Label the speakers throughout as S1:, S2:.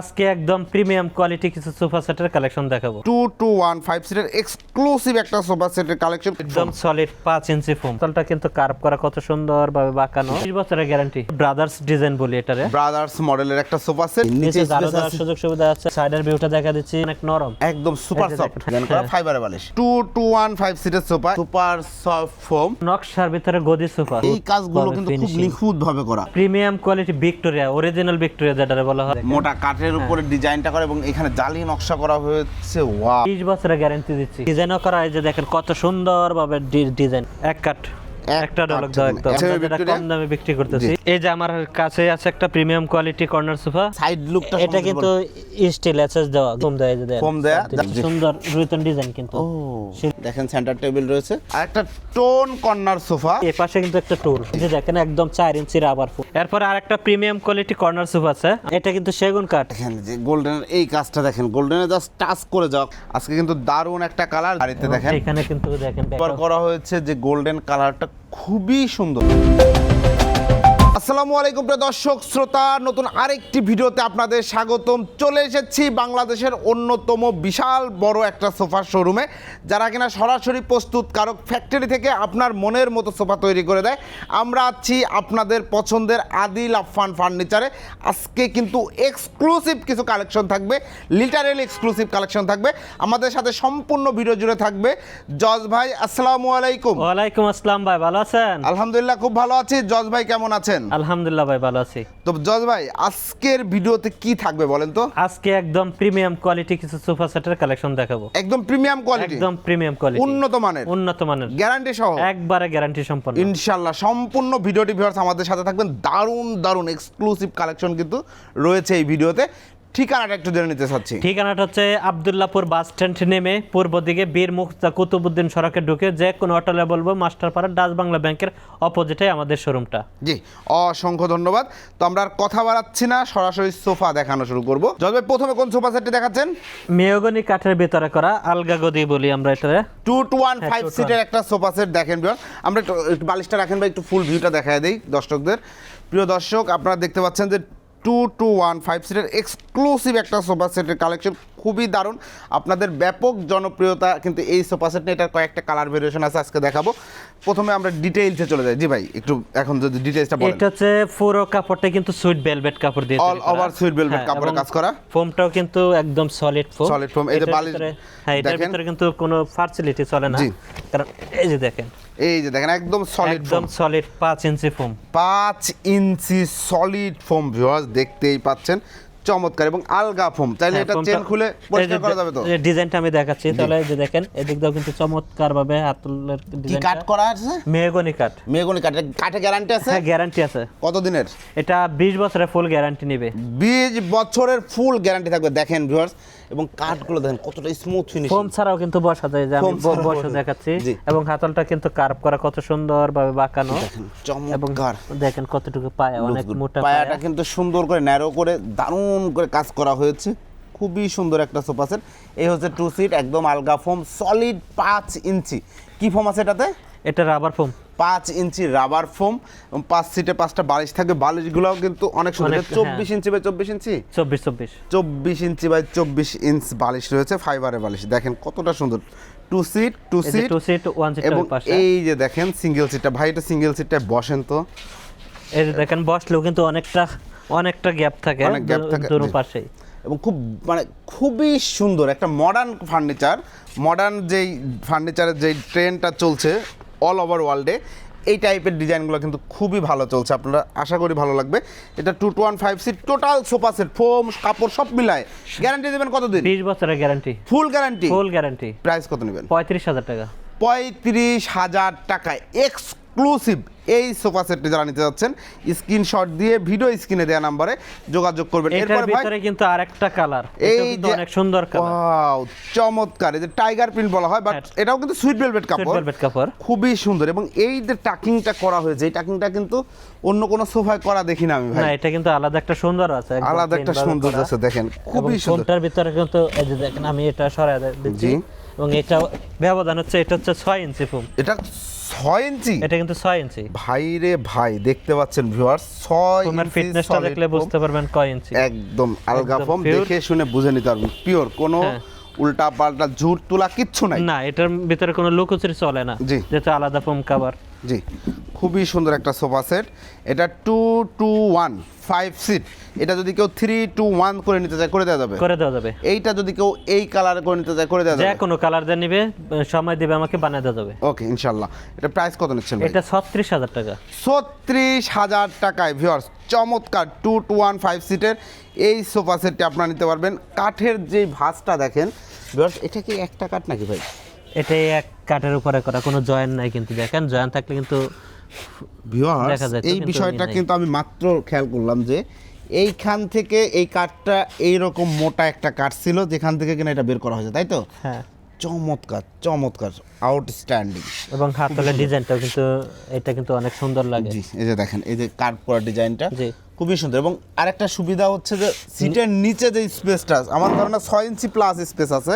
S1: আজকে একদম premium quality কিছু সোফা সেটের কালেকশন দেখাবো।
S2: টু টু ওয়ান ফাইভ সিটের এক্সক্লুসিভ একটা সোফা সেটের কালেকশন।
S1: একদম সলিড পাঁচ ইঞ্চি ফোম তলটা কিন্তু কার্ভ করা কত সুন্দর ভাবে বাঁকানো। বিশ বছরের গ্যারান্টি ব্রাদার্স ডিজাইন বলি এটারে।
S2: ব্রাদার্স মডেলের একটা সোফা সেট
S1: নিচে। সুযোগ সুবিধা আছে। সাইডের ভিউটা দেখা দিচ্ছি অনেক নরম।
S2: একদম সুপার সফট করা। ফাইবারে বালিশ। টু টু ওয়ান ফাইভ সিটের সোফা। সুপার সফট ফোম
S1: নকশার ভিতরে গদি সোফা।
S2: এই কাজগুলো কিন্তু খুব নিখুঁত ভাবে করা।
S1: Premium quality Victoria original Victoria যেটারে বলা হয়।
S2: মোটা কাঠের উপরে ডিজাইনটা করা এবং এখানে জালি নকশা করা হয়েছে ওয়া
S1: বিশ বছরের গ্যারান্টি দিচ্ছি। ডিজাইনও করা এই যে দেখেন কত সুন্দর ভাবে ডিজাইন এক কাট।
S2: এক
S1: একটা ডলক দাও একদম
S2: আচ্ছা,
S1: আমরা যেটা কম দামে বিক্রি করতেছি। এই যে আমার কাছে আছে একটা premium quality corner sofa
S2: side লুকটা
S1: এটা কিন্তু স্টিল এসএস দেওয়া কম এই যে
S2: কম দেয়া?
S1: সুন্দর রুইতন ডিজাইন কিন্তু।
S2: দেখেন সেন্টার টেবিল রয়েছে। আর একটা টোন কর্নার সোফা
S1: এই পাশে কিন্তু একটা টুল যে দেখেন একদম চার ইঞ্চি রাবার ফুল। এরপর আর একটা প্রিমিয়াম কোয়ালিটি কর্নার সোফা আছে। এটা কিন্তু সেগুন কাঠ।
S2: দেখেন যে গোল্ডেন এই কাজটা দেখেন। গোল্ডেনে জাস্ট টাচ করে যাও। আজকে কিন্তু দারুণ একটা কালার গাড়িতে দেখেন।
S1: এখানে কিন্তু দেখেন
S2: ব্যবহার করা হয়েছে যে গোল্ডেন কালারটা খুবই সুন্দর। আসসালামু আলাইকুম প্রিয় দর্শক শ্রোতা নতুন আরেকটি ভিডিওতে আপনাদের স্বাগতম। চলে এসেছি বাংলাদেশের অন্যতম বিশাল বড় একটা সোফার শোরুমে যারা কিনা সরাসরি প্রস্তুতকারক ফ্যাক্টরি থেকে আপনার মনের মতো সোফা তৈরি করে দেয়। আমরা আছি আপনাদের পছন্দের আদিল আফফান ফার্নিচারে। আজকে কিন্তু এক্সক্লুসিভ কিছু কালেকশন থাকবে লিটারেল এক্সক্লুসিভ কালেকশন থাকবে। আমাদের সাথে সম্পূর্ণ ভিডিও জুড়ে থাকবে জজ ভাই আসসালামু আলাইকুম।
S1: ওয়ালাইকুম আসসালাম ভাই ভালো আছেন?
S2: আলহামদুলিল্লাহ খুব ভালো আছি। জজ ভাই কেমন আছেন?
S1: আলহামদুলিল্লাহ ভাই ভালো আছি।
S2: তো জজ ভাই আজকের ভিডিওতে কি থাকবে বলেন তো?
S1: আজকে একদম প্রিমিয়াম কোয়ালিটি কিছু সোফা সেটের কালেকশন দেখাবো।
S2: একদম প্রিমিয়াম কোয়ালিটি?
S1: একদম প্রিমিয়াম কোয়ালিটি।
S2: উন্নত মানের?
S1: উন্নত মানের।
S2: গ্যারান্টি সহ?
S1: একবারে গ্যারান্টি সম্পন্ন।
S2: ইনশাআল্লাহ সম্পূর্ণ ভিডিওটি ভিউয়ার্স আমাদের সাথে থাকবেন। দারুণ দারুণ এক্সক্লুসিভ কালেকশন কিন্তু রয়েছে এই ভিডিওতে। ঠিকানাটা একটু জেনে নিতে চাচ্ছি।
S1: ঠিকানাটা হচ্ছে আবদুল্লাপুর বাস স্ট্যান্ড নেমে পূর্ব দিকে বীর মুক্তা কুতুবুদ্দিন সড়কে ঢুকে যে কোনো হোটেলে বলব মাস্টারপাড়া ডাচ বাংলা ব্যাংকের অপোজিটে আমাদের শোরুমটা
S2: জি অসংখ্য ধন্যবাদ। তো আমরা আর কথা বাড়াচ্ছি না সরাসরি সোফা দেখানো শুরু করব। জজ ভাই প্রথমে কোন সোফা সেটটি দেখাচ্ছেন?
S1: মেয়গনি কাঠের ভিতরে করা আলগা গদি বলি আমরা এটা।
S2: টু টু ওয়ান
S1: হ্যাঁ,
S2: ফাইভ
S1: 2 to
S2: সিটের একটা সোফা সেট দেখেন বিয়ন আমরা বালিশটা রাখেন বা একটু ফুল ভিউটা দেখায় দিই দর্শকদের। প্রিয় দর্শক আপনারা দেখতে পাচ্ছেন যে টু টু ওয়ান ফাইভ সিটের এক্সক্লুসিভ একটা সোফা সেটের কালেকশন খুবই দারুণ। আপনাদের ব্যাপক জনপ্রিয়তা কিন্তু এই সোফা সেট নিয়ে এটার কয়েকটা কালার ভেরিয়েশন আছে আজকে দেখাবো। প্রথমে আমরা ডিটেইলসে চলে যাই। জি ভাই একটু এখন যদি ডিটেইলসটা বলেন।
S1: এটা হচ্ছে পুরো কাপড়টা কিন্তু সুইট ভেলভেট কাপড় দিয়ে
S2: অল ওভার সুইট velvet কাপড়ে কাজ করা।
S1: ফোমটাও কিন্তু একদম সলিড ফোম
S2: Solid foam, এই যে বালিশ
S1: হ্যাঁ এটার। ভিতরে কিন্তু কোনো ফার্সিলিটি চলে না। কারণ এই যে দেখেন
S2: এই যে দেখেন একদম সলিড
S1: একদম সলিড পাঁচ ইঞ্চি ফোম
S2: পাঁচ ইঞ্চি সলিড ফোম ভিউয়ার্স দেখতেই পাচ্ছেন। চমৎকার এবং আলগা ফোম চাইলে
S1: হ্যাঁ,
S2: এটা চেন খুলে পরিষ্কার করা যাবে তো?
S1: এই ডিজাইনটা আমি দেখাচ্ছি তাহলে এই যে দেখেন এদিক দাও কিন্তু চমৎকার ভাবে হাতলের
S2: কি
S1: ডিজাইন
S2: কাট করা আছে?
S1: মেহগনি কাঠ
S2: মেগুনি কাঠে কাঠে গ্যারান্টি আছে?
S1: হ্যাঁ গ্যারান্টি আছে।
S2: কত দিনের
S1: এটা বিশ বছরের ফুল গ্যারান্টি নেবে।
S2: বিশ বছরের ফুল গ্যারান্টি থাকবে। দেখেন ভিউয়ার্স এবং কাঠগুলো দেখেন কতটা স্মুথ ফিনিশ
S1: ফোম ছাড়াও কিন্তু বসা যায় যে আমি বসে দেখাচ্ছি। এবং হাতলটা কিন্তু কার্ভ করা কত সুন্দর ভাবে বাঁকানো
S2: চমৎকার।
S1: দেখেন কতটুকু পায়া অনেক মোটা
S2: পায়াটা কিন্তু সুন্দর করে ন্যারো করে দারুণ করে কাজ করা হয়েছে। খুবই সুন্দর একটা সোফা সেট এই হচ্ছে টু সিট একদম আলগা ফোম সলিড পাঁচ ইঞ্চি। কি ফোম আছে এটাতে?
S1: এটা রাবার ফোম
S2: পাঁচ ইঞ্চি রাবার ফোম এবং পাঁচ সিটে পাঁচটা বালিশ থাকবে। বালিশগুলোও কিন্তু অনেক সুন্দর। চব্বিশ ইঞ্চি বাই চব্বিশ ইঞ্চি?
S1: চব্বিশ চব্বিশ।
S2: চব্বিশ ইঞ্চি বাই চব্বিশ ইঞ্চ বালিশ রয়েছে ফাইবারের বালিশ। দেখেন কতটা সুন্দর। Two seat two seat
S1: two seat one seat
S2: এবং এই যে দেখেন সিঙ্গেল সিটটা ভাই এটা সিঙ্গেল সিটটায় বসেন তো।
S1: এই যে দেখেন বসলেও কিন্তু অনেকটা অনেকটা গ্যাপ থাকে
S2: থাকে,
S1: দুটো। পাশেই।
S2: এবং খুব মানে খুবই সুন্দর। একটা মডার্ন ফার্নিচার মডার্ন যেই ফার্নিচারের যেই ট্রেন্ডটা চলছে অল ওভার ওয়ার্ল্ডে এই টাইপের ডিজাইনগুলো কিন্তু খুবই ভালো চলছে। আপনারা আশা করি ভালো লাগবে। এটা two two one five seat total sofa set foam কাপড় সব মিলায়। গ্যারান্টি দেবেন কতদিন?
S1: বিশ বছরের guarantee
S2: full guarantee
S1: full guarantee
S2: price কত নেবেন?
S1: পঁয়ত্রিশ হাজার টাকা।
S2: পঁয়ত্রিশ হাজার টাকায়। এক্সক্লুসিভ এই সোফা সেটটি যারা নিতে যাচ্ছেন স্ক্রিনশট দিয়ে ভিডিও স্ক্রিনে দেওয়া নাম্বারে যোগাযোগ করবেন। এরপরে
S1: ভিতরে কিন্তু আরেকটা কালার।
S2: এই যে
S1: অনেক সুন্দর কালার।
S2: ওয়াও চমৎকার। এই যে টাইগার প্রিন্ট বলা হয় বাট
S1: হ্যাঁ।
S2: এটাও কিন্তু সুইট ভেলভেট কাপড়।
S1: ভেলভেট কাপড়।
S2: খুবই সুন্দর। এবং এই যে টাকিংটা করা হয়েছে এই টাকিংটা কিন্তু অন্য কোনো সোফায় করা দেখি না আমি ভাই।
S1: না এটা কিন্তু আলাদা একটা সুন্দর আছে
S2: আলাদা একটা
S1: করা।
S2: আছে দেখেন খুবই সুন্দর।
S1: ফোনটার ভিতরে কিন্তু এই যে দেখেন আমি এটা সরাই দিচ্ছি। এবং এটা ব্যবধান হচ্ছে এটা হচ্ছে ছয় ইঞ্চি ফোম।
S2: এটা ছয় ইঞ্চি?
S1: এটা কিন্তু ছয় ইঞ্চি।
S2: ভাই রে ভাই দেখতে পাচ্ছেন ভিউয়ার্স ছয় ইঞ্চি
S1: ফিটনেসটা দেখলে বুঝতে পারবেন কয় ইঞ্চি।
S2: একদম আলগা
S1: ফর্ম
S2: দেখে শুনে বুঝে নিতে পারবেন। পিওর কোনো
S1: হ্যাঁ।
S2: উল্টা পাল্টা ঝুট তোলা কিচ্ছু নাই।
S1: না এটার ভিতরে কোনো লুকোচুরি চলে না। যেহেতু আলাদা ফর্ম কাভার
S2: জি। খুবই সুন্দর একটা সোফা সেট। এটা two two one five seat এটা যদি কেউ থ্রি টু ওয়ান করে নিতে চায় করে দেওয়া যাবে?
S1: করে দেওয়া যাবে।
S2: এইটা যদি কেউ এই কালার করে নিতে চায় করে দেওয়া
S1: যে
S2: যাবে?
S1: কোনো কালার যা নিবে সময় দিবে আমাকে বানিয়ে দেওয়া যাবে।
S2: ওকে ইনশাল্লাহ এটা প্রাইস কত নিচ্ছেন
S1: এটা ছত্রিশ হাজার টাকা।
S2: ছত্রিশ হাজার টাকায় ভিউয়ার্স চমৎকার টু টু ওয়ান ফাইভ সিটের এই সোফা সেটটি আপনারা নিতে পারবেন। কাঠের যে ভাঁজটা দেখেন ভিউয়ার্স এটা কি একটা কাঠ নাকি ভাই?
S1: এটাই এক কাঠের উপরে করা কোনো জয়েন নাই কিন্তু দেখেন জয়েন্ট থাকলে কিন্তু
S2: এই বিষয়টা কিন্তু আমি মাত্র খেয়াল করলাম যে এইখান থেকে এই কাঠটা এইরকম মোটা একটা কাঠ ছিল যেখান থেকে কিনা এটা বের করা হয়েছে তাই তো?
S1: হ্যাঁ।
S2: চমৎকার চমৎকার। আউটস্ট্যান্ডিং।
S1: এবং হাতলের ডিজাইনটাও কিন্তু এটা কিন্তু অনেক সুন্দর লাগে।
S2: জি এই যে দেখেন এই যে কাঠ করা ডিজাইনটা
S1: জি।
S2: খুবই সুন্দর। এবং আরেকটা সুবিধা হচ্ছে যে সিটের নিচে যে স্পেসটা আমার ধারণা ছয় ইঞ্চি প্লাস স্পেস আছে।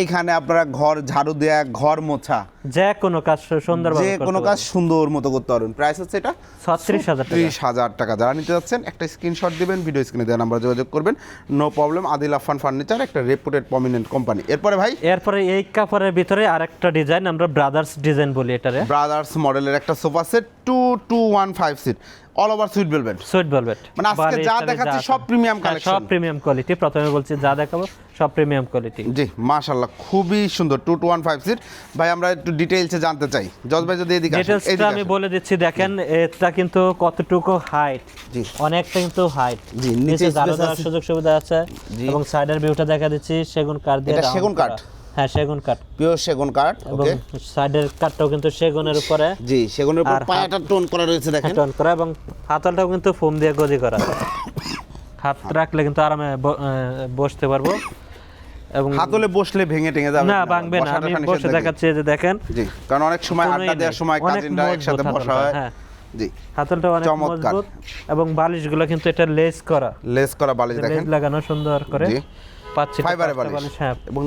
S2: এইখানে আপনারা ঘর ঝাড়ু দেয়া ঘর মোছা।
S1: যে কোনো কাজ সুন্দরভাবে
S2: যে কোনো কাজ সুন্দর মতো করতে পারবেন। প্রাইস হচ্ছে এটা
S1: ছত্রিশ হাজার টাকা।
S2: ত্রিশ হাজার টাকা। যারা নিতে যাচ্ছেন একটা স্ক্রিনশট দিবেন ভিডিও স্ক্রিনে দেওয়া নাম্বার যোগাযোগ করবেন। No problem Adil Afan furniture একটা রেপুটেড প্রমিনেন্ট কোম্পানি এরপরে ভাই?
S1: এরপরে এই কাপড়ের ভিতরে আরেকটা ডিজাইন আমরা ব্রাদার্স ডিজাইন বলি এটারে।
S2: ব্রাদার্স মডেলের একটা sofa set two two one five seat all over sweet velvet
S1: sweet velvet
S2: মানে আজকে যা দেখাচ্ছি সব premium
S1: সব প্রিমিয়াম কোয়ালিটি প্রথমে বলছি যা দেখাবো সব প্রিমিয়াম কোয়ালিটি
S2: জি মাশাল্লাহ খুবই সুন্দর two two one five seat ভাই আমরা একটু ডিটেইলসে জানতে চাই। জজ ভাই যদি এদিকে এদিকে
S1: আমি বলে দিচ্ছি দেখেন এটা কিন্তু কতটুকু হাইট
S2: জি।
S1: অনেকটা কিন্তু হাইট
S2: জি, নিচে
S1: দেওয়ার সুযোগ সুবিধা আছে। এবং সাইডের ভিউটা দেখা দিচ্ছি সেগুন কাঠ দিয়ে
S2: এটা সেগুন কাঠ?
S1: হ্যাঁ সেগুন কাঠ।
S2: পিওর সেগুন কাঠ ওকে
S1: সাইডের কাঠটাও কিন্তু সেগুনের উপরে।
S2: জি সেগুনের উপর পায়াটা টোন করা রয়েছে দেখেন।
S1: টন করা এবং হাতলটাও কিন্তু ফোম দিয়ে গদি করা। হাত রাখলে কিন্তু আরামে বসতে পারব। এবং
S2: হাতলে বসলে ভেঙে টেঙে যাবে
S1: না ভাঙবে না। আমি বসে দেখাচ্ছি যে দেখেন।
S2: জি কারণ অনেক সময় আড্ডা দেওয়ার সময় কাজিনরা একসাথে বসা হয়।
S1: হ্যাঁ।
S2: জি।
S1: হাতলটা অনেক মজবুত এবং বালিশগুলো কিন্তু এটা লেস করা।
S2: লেস করা বালিশ দেখেন
S1: লেস লাগানো সুন্দর করে।
S2: জি।
S1: পাচ্ছি
S2: ফাইবারে বালিশ।
S1: হ্যাঁ।
S2: এবং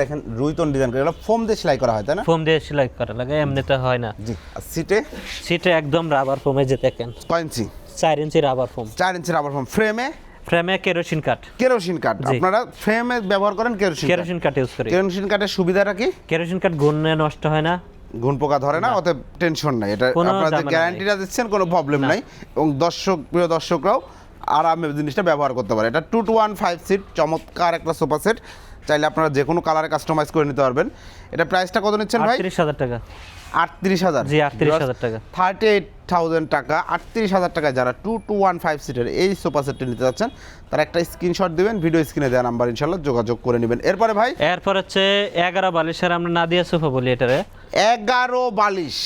S2: দেখেন রুইতন ডিজাইন করে। ফোম দিয়ে সেলাই করা হয় তাই না?
S1: ফোম দিয়ে সেলাই করা লাগে এমনিতে হয় না।
S2: জি সিটে
S1: সিটে একদম রাবার ফোমে যে দেখেন।
S2: কয় ইঞ্চি?
S1: চার ইঞ্চি রাবার ফোম
S2: চার ইঞ্চি রাবার ফোম ফ্রেমে
S1: ফ্রেমে কেরোসিন কাঠ
S2: কেরোসিন কাঠ আপনারা ফ্রেমে ব্যবহার করেন কেরোসিন
S1: কেরোসিন কাঠ ইউজ করি।
S2: কেরোসিন কাঠের সুবিধাটা কি?
S1: কেরোসিন কাঠ গুণে নষ্ট হয় না।
S2: ঘুন পোকা ধরে না অতএব টেনশন নাই। এটা
S1: কোনো
S2: আপনারা যে
S1: ঝামেলা
S2: গ্যারান্টিটা দিচ্ছেন কোনো প্রবলেম নাই। এবং দর্শক প্রিয় দর্শকরাও আরামে জিনিসটা ব্যবহার করতে পারে। এটা two two one five seat চমৎকার একটা সোফা সেট চাইলে আপনারা যে কোনো কালারে কাস্টমাইজ করে নিতে পারবেন। এটা প্রাইসটা কত নিচ্ছেন ভাই?
S1: তিরিশ হাজার টাকা।
S2: আটত্রিশ হাজার।
S1: জি, 38,000 টাকা।
S2: থার্টি এইট থাউজেন্ড টাকা আটত্রিশ হাজার টাকায় যারা টু টু ওয়ান ফাইভ সিটের এই সোফা সেটটি নিতে যাচ্ছেন তারা একটা স্ক্রিনশট দিবেন ভিডিও স্ক্রিনে দেওয়া নাম্বার ইনশাল্লাহ যোগাযোগ করে নেবেন। এরপরে ভাই?
S1: এরপর হচ্ছে এগারো বালিশের আমরা নাদিয়া সোফা বলি এটারে।
S2: এগারো বালিশ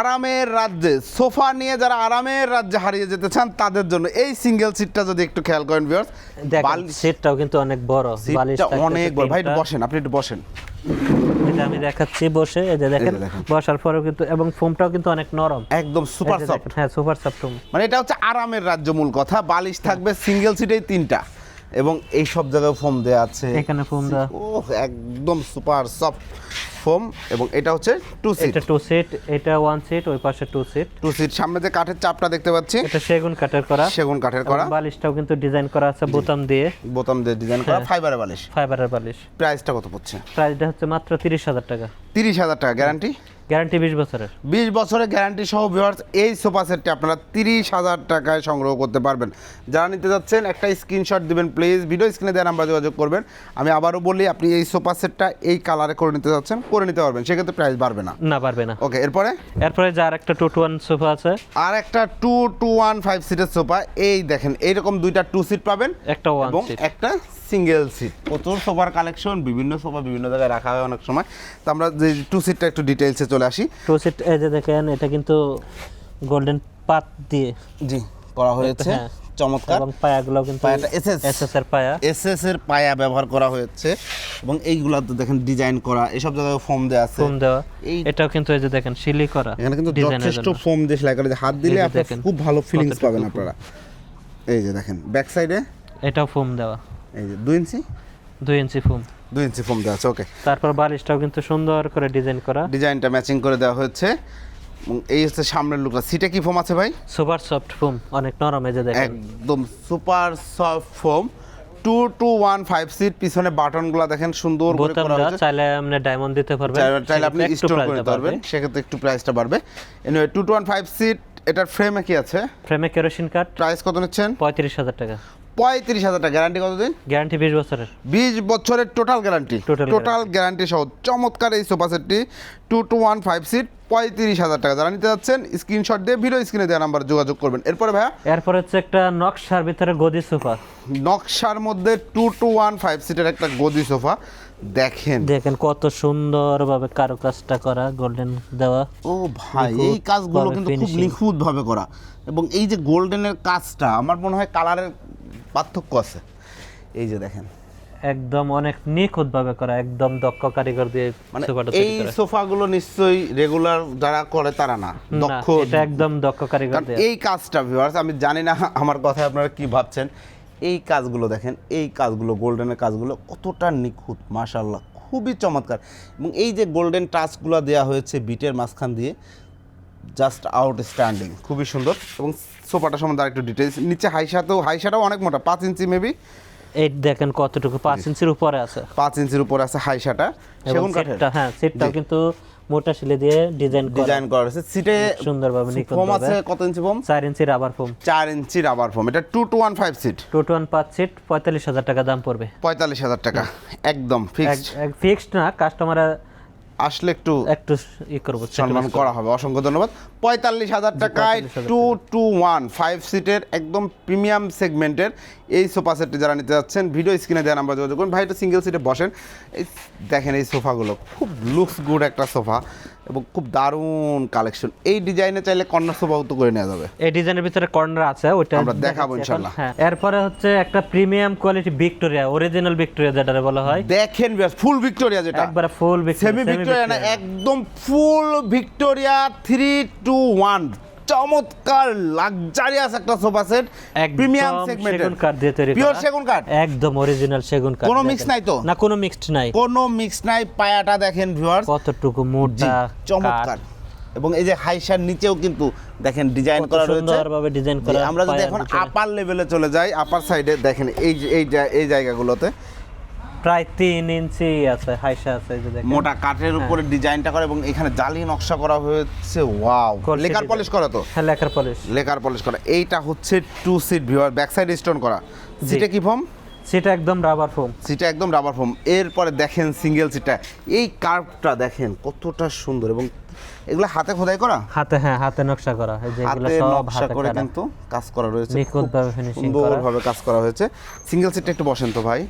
S2: আরামের রাজ্যে সোফা নিয়ে যারা আরামের রাজ্যে হারিয়ে যেতে চান তাদের জন্য এই সিঙ্গেল সিটটা যদি একটু খেয়াল করেন ভিউয়ার্স
S1: সিটটাও কিন্তু অনেক বড় বালিশ
S2: সিটটা
S1: থাকতেছে
S2: অনেক বড়। ভাই বসেন আপনি একটু বসেন।
S1: এটা আমি দেখাচ্ছি বসে এই যে দেখেন। বসার পরেও কিন্তু এবং ফোমটাও কিন্তু অনেক নরম।
S2: একদম সুপার সফট।
S1: হ্যাঁ সুপার সফট ফোম।
S2: মানে এটা হচ্ছে আরামের রাজ্য মূল কথা। বালিশ থাকবে সিঙ্গেল সিটেই তিনটা। এবং এই সব জায়গায় ফোম দেওয়া আছে।
S1: এখানে ফোম দেওয়া।
S2: ও একদম সুপার সফট। ফোম এবং এটা হচ্ছে টু সিট
S1: এটা টু সিট এটা ওয়ান সিট ওই পাশে টু সিট
S2: টু সিট সামনে যে কাঠের চাপটা দেখতে পাচ্ছি।
S1: এটা সেগুন কাঠের করা।
S2: সেগুন কাঠের করা।
S1: বালিশটাও কিন্তু ডিজাইন করা আছে বোতাম দিয়ে।
S2: বোতাম দিয়ে ডিজাইন করা
S1: হ্যাঁ।
S2: ফাইবারের বালিশ।
S1: ফাইবারের বালিশ।
S2: প্রাইসটা কত পড়ছে?
S1: প্রাইসটা হচ্ছে মাত্র তিরিশ হাজার টাকা।
S2: তিরিশ হাজার টাকা গ্যারান্টি
S1: গ্যারান্টি বিশ বছরের?
S2: বিশ বছরের গ্যারান্টি সহ ভিউয়ার্স এই সোফা সেটটি আপনারা তিরিশ হাজার টাকায় সংগ্রহ করতে পারবেন। যারা নিতে যাচ্ছেন একটা স্ক্রিনশট দিবেন প্লিজ ভিডিও স্ক্রিনে দেওয়া নাম্বার যোগাযোগ করবেন। আমি আবারও বলি আপনি এই সোফা সেটটা এই কালারে করে নিতে যাচ্ছেন করে নিতে পারবেন। সেক্ষেত্রে প্রাইস বাড়বে না।
S1: না পারবে না।
S2: ওকে এরপরে?
S1: এরপরে যে আর একটা টু টু ওয়ান সোফা আছে।
S2: আর একটা টু টু ওয়ান ফাইভ সিটের সোফা এই দেখেন এইরকম দুইটা টু সিট পাবেন।
S1: একটা ওয়ান
S2: এবং একটা সিঙ্গেল সিট প্রচুর সোফার কালেকশন বিভিন্ন সোফা বিভিন্ন জায়গায় রাখা হয় অনেক সময়। তো আমরা যে টু সিটটা একটু ডিটেলসে চলে আসি।
S1: এই যে দেখেন এটা কিন্তু গোল্ডেন পাত দিয়ে
S2: জি করা হয়েছে।
S1: হ্যাঁ।
S2: চমৎকার।
S1: এবং পায়াগুলো কিন্তু
S2: পায়াটা SS
S1: এসএস এর পায়া।
S2: এসএস এর পায়া ব্যবহার করা হয়েছে। এবং এইগুলা তো দেখেন ডিজাইন করা এসব জায়গায় ফোম দেওয়া আছে।
S1: ফোম দেওয়া। এটাও কিন্তু এই যে দেখেন সিলি করা
S2: এখানে কিন্তু যথেষ্ট ফোম দিয়ে সেলাই করা। হাত দিলে
S1: দেখেন,
S2: খুব ভালো ফিলিংস পাবেন আপনারা। এই যে দেখেন ব্যাক সাইডে
S1: এটাও ফোম দেওয়া।
S2: এই যে দুই ইঞ্চি?
S1: দুই ইঞ্চি ফোম
S2: দুই ইঞ্চি ফোম দেওয়া আছে ওকে
S1: তারপর বালিশটাও কিন্তু সুন্দর করে ডিজাইন করা।
S2: ডিজাইনটা ম্যাচিং করে দেওয়া হয়েছে। এই হচ্ছে সামনের লুকটা সিটে কি ফোম আছে ভাই?
S1: সুপার সফট ফোম অনেক নরম এই যে দেখেন।
S2: একদম super soft foam two two one five seat পিছনে বাটনগুলো দেখেন সুন্দর করে করা হয়েছে।
S1: চাইলে আপনি ডায়মন্ড দিতে পারবেন
S2: চাইলে- আপনি স্টোর করে পারবেন সেক্ষেত্রে একটু প্রাইসটা বাড়বে। Anyway two two one five seat এটার ফ্রেমে কি আছে?
S1: ফ্রেমে কেরোসিন কার্ড
S2: প্রাইস কত নিচ্ছেন?
S1: পঁয়ত্রিশ হাজার টাকা।
S2: পঁয়ত্রিশ হাজার টাকা। গ্যারান্টি কতদিন?
S1: গ্যারান্টি বিশ বছরের।
S2: বিশ বছরের টোটাল গ্যারান্টি টোটাল গ্যারান্টি সহ চমৎকার এই সোফা সেটটি two two one five seat পঁয়ত্রিশ হাজার টাকা। যারা নিতে যাচ্ছেন স্ক্রিনশট দিয়ে ভিডিও স্ক্রিনে দেওয়া নাম্বার যোগাযোগ করবেন। এরপরে ভাইয়া?
S1: এরপর হচ্ছে একটা নকশার ভিতরে গদি সোফা
S2: নকশার মধ্যে টু টু ওয়ান ফাইভ সিটের একটা গদি সোফা দেখেন।
S1: দেখেন কত সুন্দরভাবে কারুকাজটা করা গোল্ডেন দেওয়া।
S2: ও ভাই এই কাজগুলো কিন্তু খুব
S1: finishing।
S2: নিখুঁত ভাবে করা। এবং এই যে গোল্ডেনের কাজটা আমার মনে হয় কালারের পার্থক্য আছে। এই যে দেখেন।
S1: একদম অনেক নিখুঁত ভাবে করা একদম দক্ষ কারিগর দিয়ে
S2: মানে এই সোফাগুলো নিশ্চয়ই রেগুলার যারা করে তারা না দক্ষ
S1: এটা একদম দক্ষ কারিগর দিয়ে।
S2: এই কাজটা ভিউয়ার্স আমি জানি না আমার কথায় আপনারা কি ভাবছেন। এই কাজগুলো দেখেন এই কাজগুলো গোল্ডেনের কাজগুলো কতটা নিখুঁত মাশাল্লাহ খুবই চমৎকার। এবং এই যে গোল্ডেন টাচগুলো দেওয়া হয়েছে বিটের মাঝখান দিয়ে জাস্ট আউটস্ট্যান্ডিং খুবই সুন্দর। এবং সোফাটা সম্বন্ধে আরেকটু ডিটেলস নিচে হাইসাতেও হাইসাটাও অনেক মোটা পাঁচ ইঞ্চি মেবি
S1: এই দেখেন কতটুকু পাঁচ ইঞ্চির উপরে আছে।
S2: পাঁচ ইঞ্চির উপরে আছে হাইসাটা। সেগুন কাঠের।
S1: হ্যাঁ সিটটাও। কিন্তু মোটা শিলে দিয়ে ডিজাইন করা।
S2: ডিজাইন করা হয়েছে। সিটে
S1: সুন্দরভাবে
S2: ফোম
S1: নিখুঁতভাবে
S2: আছে কত ইঞ্চি ফোম
S1: চার ইঞ্চি রাবার ফোম
S2: চার ইঞ্চি রাবার ফোম এটা two two one five seat
S1: two two one পাঁচ সিট পঁয়তাল্লিশ হাজার টাকা দাম পড়বে।
S2: পঁয়তাল্লিশ হাজার টাকা। একদম ফিক্সড
S1: ফিক্সড না কাস্টমার
S2: আসলে একটু
S1: একটু ই করব
S2: সম্মান করা হবে। অসংখ্য ধন্যবাদ। পঁয়তাল্লিশ হাজার টাকায়
S1: 45,000
S2: টু টু ওয়ান ফাইভ সিটের একদম প্রিমিয়াম সেগমেন্টের এই সোফা সেটটি যারা নিতে যাচ্ছেন ভিডিও স্ক্রিনে দেওয়া নাম্বার যোগাযোগ করুন। ভাই এটা সিঙ্গেল সিটে বসেন। এই দেখেন এই সোফাগুলো খুব লুকস গুড একটা সোফা এবং খুব দারুণ কালেকশন এই ডিজাইনে চাইলে কর্নার সোফাও তো করে নেওয়া যাবে।
S1: এই ডিজাইনের ভিতরে কর্নার আছে ওইটা
S2: আমরা দেখাবো ইনশাআল্লাহ।
S1: হ্যাঁ এরপরে হচ্ছে একটা premium quality Victoria original Victoria যেটা বলা হয়।
S2: দেখেন ফুল ভিক্টোরিয়া যেটা।
S1: একবারে ফুল ভিক্টোরিয়া
S2: সেমি ভিক্টোরিয়া না একদম full Victoria three two one চমৎকার লাক্সারিয়াস একটা সোফা সেট প্রিমিয়াম সেগমেন্টের
S1: সেগুন কাঠ দিয়ে তৈরি
S2: পিওর সেগুন কাঠ?
S1: একদম অরিজিনাল সেগুন কাঠ
S2: কোনো mix নাই তো?
S1: না কোনো মিক্সড নাই।
S2: কোনো মিক্স নাই পায়াটা দেখেন ভিউয়ার্স
S1: কতটুকু মোটা
S2: চমৎকার। এবং এই যে হাইসার নিচেও কিন্তু দেখেন ডিজাইন করা রয়েছে।
S1: সুন্দরভাবে ডিজাইন করা
S2: আমরা যদি এখন আপার লেভেলে চলে যাই আপার সাইডে দেখেন এই এই এই জায়গাগুলোতে।
S1: প্রায় তিন ইঞ্চি আছে হাইসা আছে যে দেখেন।
S2: মোটা কাঠের উপরে ডিজাইনটা করা এবং এখানে জালি নকশা করা হয়েছে ওয়াও লেকার পলিশ করা তো?
S1: হ্যাঁ লেখার পলিশ।
S2: লেকার পলিশ করা। এইটা হচ্ছে two seat viewer back side stone করা। সিটে কি ফর্ম
S1: সেটা একদম রাবার ফোম
S2: সিটে একদম রাবার ফোম এরপরে দেখেন সিঙ্গেল সিটটা এই কার্ভটা দেখেন কতটা সুন্দর এবং এগুলো হাতে খোদাই করা?
S1: হাতে হ্যাঁ হাতে নকশা করা। এই যে এগুলো সব হাতে করে
S2: কিন্তু কাজ করা রয়েছে।
S1: নিখুঁতভাবে finishing করা।
S2: সুন্দরভাবে কাজ করা হয়েছে। সিঙ্গেল সিটটা একটু বসেন তো ভাই।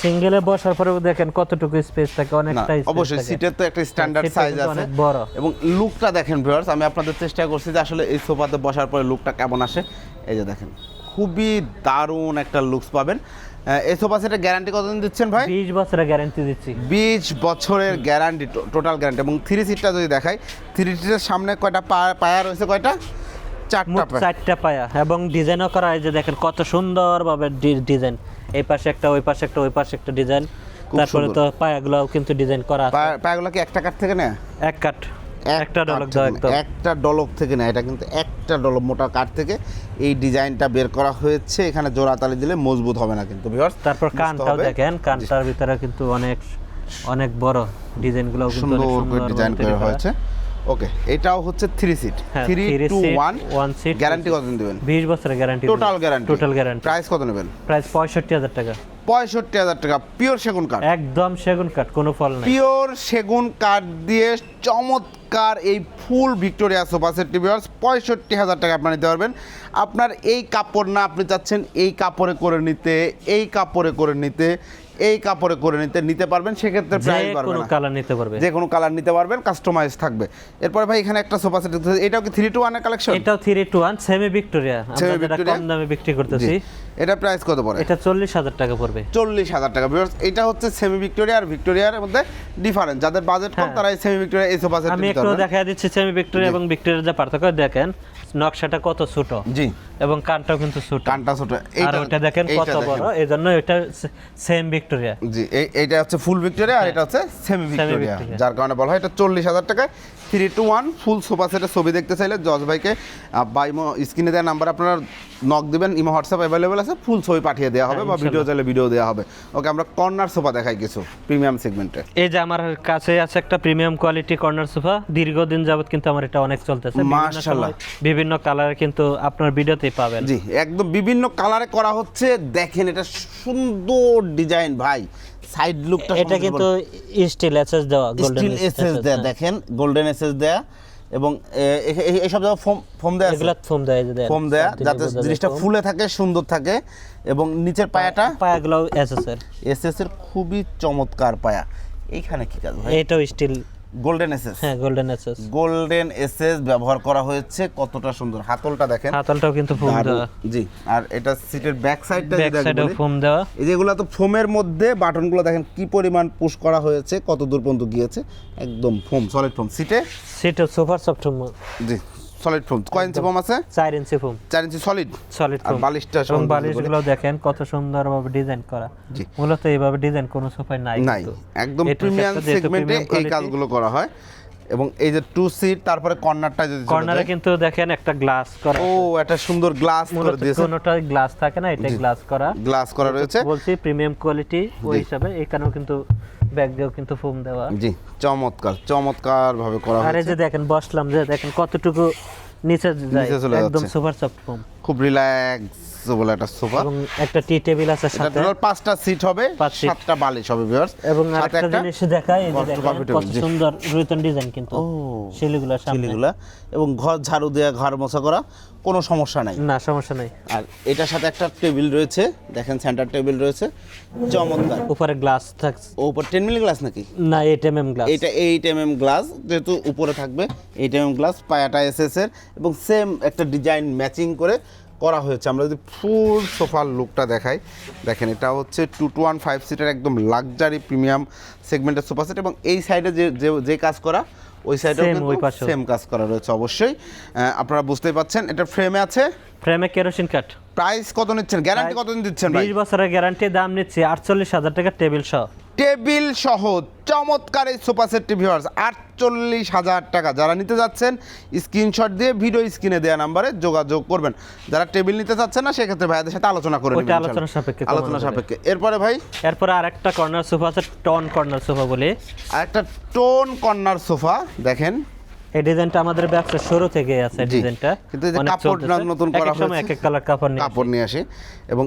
S1: সিঙ্গেলে বসার পরে দেখেন কতটুকু স্পেস থাকে অনেকটা
S2: অবশ্যই সিটের তো একটা স্ট্যান্ডার্ড সাইজ আছে।
S1: বড়।
S2: এবং লুকটা দেখেন ভিউয়ার্স আমি আপনাদের চেষ্টা করছি যে আসলে এই সোফাতে বসার পরে লুকটা কেমন আসে। এই যে দেখেন খুবই দারুণ একটা লুকস পাবেন। এই সোফা সেটের গ্যারান্টি কতদিন দিচ্ছেন ভাই?
S1: বিশ বছরের গ্যারান্টি দিচ্ছি।
S2: বিশ বছরের গ্যারান্টি টোটাল গ্যারান্টি এবং থ্রি সিটটা যদি দেখাই থ্রি সিটের সামনে কয়টা পায়া রয়েছে কয়টা? চারটা পায়া।
S1: চারটা পায়া। এবং ডিজাইনও করা এই যে দেখেন কত সুন্দরভাবে ডিজাইন এই পাশে একটা ওই পাশে একটা ওই পাশে একটা ডিজাইন তারপরে তো পায়াগুলোও কিন্তু ডিজাইন করা আছে।
S2: পায়া- পায়াগুলো কি একটা কাঠ থেকে নেয়?
S1: এক কাট একটা ডলক দাও একদম।
S2: একটা ডলক থেকে নেয়। এটা কিন্তু একটা ডলক মোটা কাঠ থেকে এই ডিজাইনটা বের করা হয়েছে। এখানে জোড়া তালি দিলে মজবুত হবে না কিন্তু ভিউয়ার্স
S1: তারপর কানটাও দেখেন কানটার ভিতরে কিন্তু অনেক অনেক বড় ডিজাইনগুলো কিন্তু
S2: সুন্দর ডিজাইন করা। হয়েছে। ওকে এটাও হচ্ছে three seat three two one
S1: one seat,
S2: guarantee কতদিন দেবেন?
S1: বিশ বছরের guarantee
S2: total guarantee
S1: total guarantee
S2: price কত নেবেন?
S1: প্রাইস পঁয়ষট্টি হাজার টাকা।
S2: পঁয়ষট্টি হাজার টাকা পিওর সেগুন কাঠ
S1: একদম সেগুন কাঠ কোনো ফল নাই।
S2: পিওর সেগুন কাঠ দিয়ে চমৎকার এই ফুল ভিক্টোরিয়া সোফা সেট পঁয়ষট্টি হাজার টাকা আপনার নিতে পারবেন। আপনার এই কাপড় না আপনি চাচ্ছেন এই কাপড়ে করে নিতে এই কাপড়ে করে নিতে এই কাপড়ে করে নিতে নিতে পারবেন সেক্ষেত্রে প্রাইস বাড়বে
S1: কোনো কালার নিতে পারবে।
S2: যে কোনো কালার নিতে পারবেন কাস্টমাইজ থাকবে। এরপরে ভাই এখানে একটা সোফা সেট এটাও কি থ্রি টু ওয়ানের কালেকশন
S1: এটাও three two one semi Victoria আমরা যেটা কম দামে বিক্রি করতেছি
S2: এটা প্রাইস কত পড়ে?
S1: এটা চল্লিশ হাজার টাকা পড়বে।
S2: চল্লিশ হাজার টাকা। Viewers, এটা হচ্ছে সেমি ভিক্টোরিয়া আর ভিক্টোরিয়ার মধ্যে ডিফারেন্স যাদের বাজেট কম
S1: হ্যাঁ।
S2: তারা এই সেমি ভিক্টোরিয়া এই সোফা সেট
S1: আমি একটু দেখা দিচ্ছি সেমি ভিক্টোরিয়া এবং ভিক্টোরিয়ার যে পার্থক্য। দেখেন নকশাটা কত ছোট?
S2: জি।
S1: এবং কানটাও কিন্তু ছোট।
S2: কানটা ছোট।
S1: আর ওটা দেখেন কত বড়। এই জন্য এটা সেম ভিক্টোরিয়া
S2: জি এই- এইটা হচ্ছে ফুল ভিক্টোরিয়া আর এটা হচ্ছে সেমি ভিক্টোরিয়া যার কারণে বলা হয় এটা চল্লিশ হাজার টাকায় three two one full sofa সেটের ছবি দেখতে চাইলে জজ ভাইকে বা ইমো স্ক্রিনে দেওয়া নাম্বার আপনারা নক দেবেন ইমো হোয়াটসঅ্যাপ অ্যাভেলেবেল আছে ফুল ছবি পাঠিয়ে দেওয়া হবে বা
S1: হ্যাঁ,
S2: ভিডিও চাইলে ভিডিও দেওয়া হবে। ওকে আমরা কর্নার সোফা দেখাই কিছু প্রিমিয়াম সেগমেন্টে
S1: এই যে আমার কাছে আছে একটা প্রিমিয়াম কোয়ালিটি কর্নার সোফা দীর্ঘদিন যাবত কিন্তু আমার এটা অনেক চলতেছে।
S2: মাশাআল্লাহ।
S1: বিভিন্ন কালার কিন্তু আপনার ভিডিওতেই পাবেন।
S2: জি একদম বিভিন্ন কালারে করা হচ্ছে দেখেন এটা সুন্দর ডিজাইন ভাই। সাইড লুকটা
S1: এটা কিন্তু স্টিল এসএস দেওয়া গোল্ডেন
S2: স্টিল এসএস দেয়া দেখেন গোল্ডেন এসএস দেয়া এবং এইসব জায়গায় ফোম ফোম দেয়া
S1: এগুলা ফোম দেয়া
S2: ফোম দেয়া যাতে জিনিসটা ফুলে থাকে সুন্দর থাকে এবং নিচের পায়াটা
S1: পায়াগুলো এসএস এর।
S2: এসএস এর খুবই চমৎকার পায়া। এইখানে কি কাজ ভাই?
S1: এটাও স্টিল
S2: গোল্ডেন এসএস
S1: হ্যাঁ গোল্ডেন এসএস
S2: গোল্ডেন এসএস ব্যবহার করা হয়েছে কতটা সুন্দর। হাতলটা দেখেন।
S1: হাতলটাও কিন্তু ফোম দেওয়া।
S2: জি আর এটা সিটের ব্যাক সাইডটা
S1: ব্যাক সাইডও ফোম দেওয়া।
S2: এই যেগুলো তো ফোমের মধ্যে বাটনগুলো দেখেন কি পরিমাণ পুশ করা হয়েছে কত দূর পর্যন্ত গিয়েছে একদম ফোম সলিড ফোম সিটে
S1: সিটে সুপার সফট
S2: জি। সলিড ফোম কয় ইঞ্চি ফোম আছে?
S1: চার ইঞ্চি ফোম
S2: চার ইঞ্চি সলিড
S1: সলিড ফোম
S2: বালিশটা
S1: এবং বালিশগুলো দেখেন কত সুন্দরভাবে ডিজাইন করা। মূলত এইভাবে ডিজাইন কোনো সোফায় নাই।
S2: নাই। একদম প্রিমিয়াম সেগমেন্টে এই কাজগুলো করা হয়। এবং এই যে টু সিট তারপরে কর্নারটা যদি
S1: কর্নারে কিন্তু দেখেন একটা গ্লাস করা
S2: ও একটা সুন্দর গ্লাস করে দিয়েছে।
S1: কোনোটা গ্লাস থাকে না এটা গ্লাস করা।
S2: গ্লাস করা রয়েছে।
S1: বলছি প্রিমিয়াম কোয়ালিটি ওই। হিসাবে। এখানেও কিন্তু ব্যাগ দিয়েও কিন্তু ফোম দেওয়া।
S2: জি চমৎকার চমৎকার ভাবে করা হয়েছে।
S1: আরে যে দেখেন বসলাম যে দেখেন কতটুকু নিচে যায় একদম সুপার সফট ফোম
S2: খুব রিল্যাক্স বলে একটা সোফা।
S1: এবং একটা টি টেবিল আছে সাথে।
S2: টোটাল পাঁচটা সিট হবে। সাতটা বালিশ হবে ভিউয়ার্স
S1: এবং আরেকটা জিনিস দেখাই এই যে
S2: কত
S1: সুন্দর রুইতন ডিজাইন কিন্তু।
S2: ও
S1: সামনে।
S2: চিলিগুলা এবং ঘর ঝাড়ু দেওয়া ঘর মোছা করা কোনো সমস্যা নাই।
S1: না সমস্যা নাই।
S2: আর এটার সাথে একটা টেবিল রয়েছে দেখেন সেন্টার টেবিল রয়েছে চমৎকার।
S1: উপরে গ্লাস থাকছে
S2: উপর টেন মিলি গ্লাস নাকি?
S1: না এইট এম এম গ্লাস
S2: এটা এইট এম এম গ্লাস যেহেতু উপরে থাকবে এইট এম এম গ্লাস পায়াটা এসএস এর এবং সেম একটা ডিজাইন ম্যাচিং করে করা হয়েছে। আমরা যদি ফুল সোফার লুকটা দেখাই দেখেন এটা হচ্ছে টু টু ওয়ান ফাইভ সিটের একদম লাক্সারি প্রিমিয়াম সেগমেন্টের সোফা সেট এবং এই সাইডে যে যে- কাজ করা ওই সাইডেও কিন্তু। সেম কাজ করা রয়েছে অবশ্যই। আপনারা বুঝতেই পাচ্ছেন এটা ফ্রেমে আছে।
S1: ফ্রেমে কেরোসিন কাট
S2: প্রাইস কত নিচ্ছেন? গ্যারান্টি কতদিন দিচ্ছেন ভাই?
S1: বিশ বছরের গ্যারান্টি দাম নিচ্ছে আটচল্লিশ হাজার টাকা টেবিল সহ।
S2: টেবিল সহ চমৎকার এই সোফা সেটটি ভিউয়ার্স আটচল্লিশ হাজার টাকা। যারা নিতে যাচ্ছেন স্ক্রিনশট দিয়ে ভিডিও স্ক্রিনে দেওয়া নাম্বারে যোগাযোগ করবেন। যারা টেবিল নিতে চাচ্ছেন না সেক্ষেত্রে ভাইয়াদের সাথে আলোচনা করে
S1: আলোচনা সাপেক্ষে
S2: আলোচনা সাপেক্ষে। এরপরে ভাই?
S1: এরপরে আরেকটা কর্নার সোফা আছে টন কর্নার সোফা বলে।
S2: আর একটা টোন কর্নার সোফা দেখেন।
S1: এই ডিজাইনটা আমাদের ব্যবসা শুরু থেকে আছে ডিজাইনটা।
S2: কিন্তু এই যে কাপড়। নতুন করা হয়েছে।
S1: এক এক কালার কাপড় নিয়ে
S2: কাপড় নিয়ে আসি এবং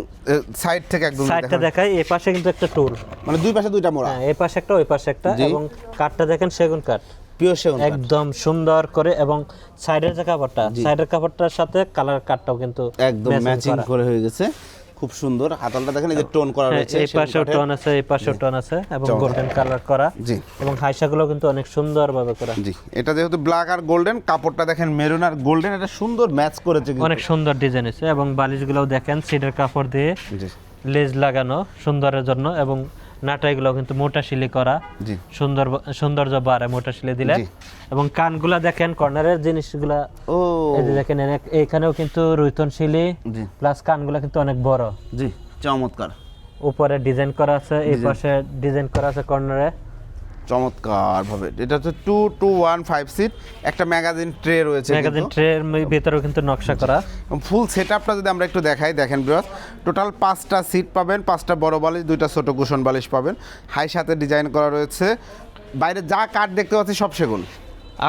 S2: সাইড থেকে একদম
S1: সাইডটা দেখাই এই পাশে কিন্তু একটা টুল।
S2: মানে দুই পাশে দুইটা মোড়া।
S1: হ্যাঁ এই পাশে একটা ওই পাশে একটা এবং কাঠটা দেখেন সেগুন কাঠ।
S2: পিওর সেগুন
S1: একদম সুন্দর করে এবং সাইডের যে কাপড়টা সাইডের কাপড়টার সাথে কালার কাঠটাও কিন্তু
S2: একদম ম্যাচিং
S1: করে
S2: হয়ে গেছে। খুব সুন্দর। হাতালটা দেখেন এই যে টোন করা
S1: হ্যাঁ,
S2: রয়েছে
S1: এই পাশেও টোন আছে এই পাশেও টোন আছে এবং গোল্ডেন কালার করা।
S2: জি।
S1: এবং হাইসাগুলো কিন্তু অনেক সুন্দর ভাবে করা।
S2: জি এটা যেহেতু ব্ল্যাক আর গোল্ডেন কাপড়টা দেখেন মেরুন আর গোল্ডেন এটা সুন্দর ম্যাচ করেছে কিন্তু।
S1: অনেক সুন্দর ডিজাইন আছে এবং বালিশগুলোও দেখেন সিডের কাপড় দিয়ে
S2: জি।
S1: লেজ লাগানো সুন্দরের জন্য এবং নাটাইগুলো কিন্তু মোটা শিলি করা। সুন্দর সৌন্দর্য বাড়ে মোটা শিলি দিলে। এবং কানগুলা দেখেন কর্নারের জিনিসগুলা।
S2: ও।
S1: এই যে দেখেন এখানেও কিন্তু রুইতন শিলি
S2: জি।
S1: প্লাস কানগুলা কিন্তু অনেক বড়।
S2: জি চমৎকার।
S1: উপরে ডিজাইন করা আছে এই পাশে ডিজাইন করা আছে কর্নারে।
S2: চমৎকার ভাবে এটা হচ্ছে two two one five seat একটা ম্যাগাজিন ট্রে রয়েছে
S1: ম্যাগাজিন ট্রের ভিতরেও কিন্তু নকশা করা।
S2: ফুল সেট আপটা যদি আমরা একটু দেখাই দেখেন বিরাজ টোটাল পাঁচটা সিট পাবেন পাঁচটা বড় বালিশ দুইটা ছোট কুশন বালিশ পাবেন। হাই সাথে ডিজাইন করা রয়েছে। বাইরে যা কাঠ দেখতে পাচ্ছি সব সেগুন।